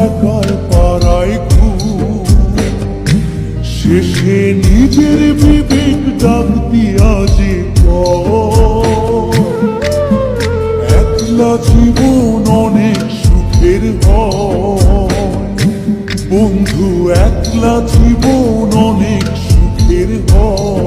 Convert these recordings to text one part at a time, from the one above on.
থাকায় পাড়ায় খুব শেষে নিজের বিবেক ডাক দিয়া যে একলা জীবন অনেক সুখের বন্ধু, একলা জীবন অনেক সুখের হয়।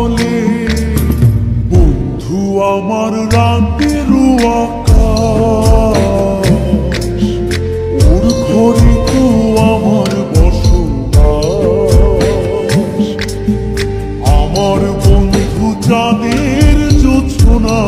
বলে বন্ধু আমার রাতের ওর ঘরে তো আমার বসবাস। আমার বন্ধু চাঁদের জোছনা